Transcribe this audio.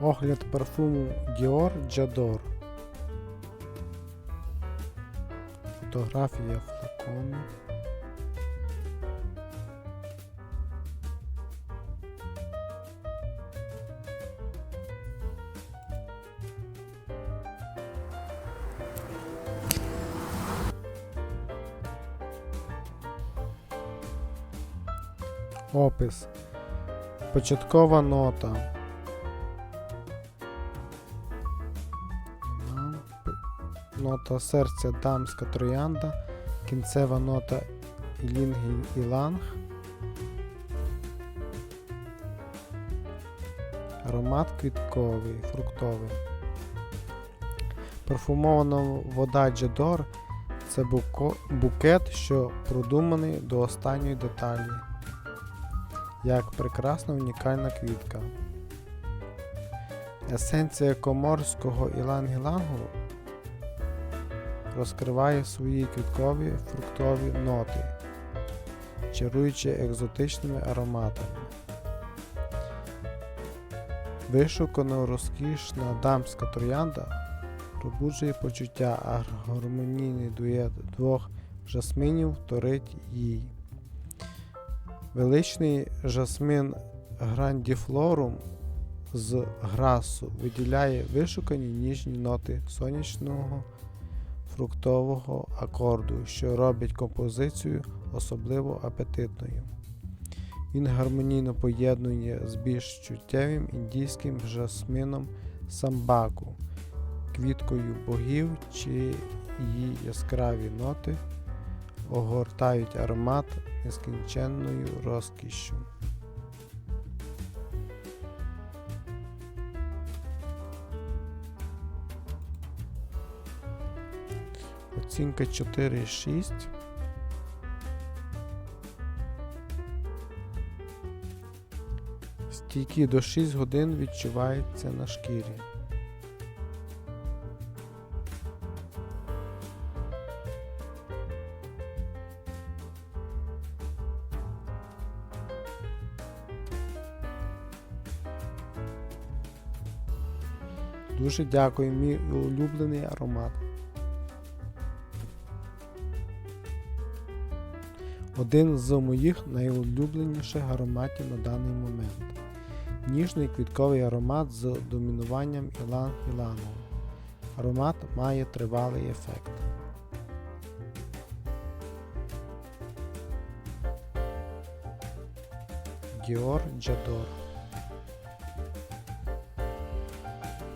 Огляд парфуму Dior J'adore. Фотографія флакону. Опис. Початкова нота. Нота серця дамська троянда. Кінцева нота ілінг і іланг. Аромат квітковий, фруктовий. Парфумована вода Джедор це букет, що продуманий до останньої деталі як прекрасна унікальна квітка. Есенція коморського ілангілангу розкриває свої квіткові фруктові ноти, чаруючи екзотичними ароматами. Вишукано розкішна дамська троянда пробуджує почуття, а гармонійний дует двох жасминів торить їй. Величний жасмин грандіфлорум з грасу виділяє вишукані ніжні ноти сонячного фруктового акорду, що робить композицію особливо апетитною. Він гармонійно поєднує з більш чуттєвим індійським жасмином самбаку, квіткою богів, чиї яскраві ноти огортають аромат нескінченною розкішшю. Оцінка 4,6. Стійкі до 6 годин відчувається на шкірі. Дуже дякую, мій улюблений аромат. Один з моїх найулюбленіших ароматів на даний момент. Ніжний квітковий аромат з домінуванням ілан ілану Аромат має тривалий ефект. Dior J'adore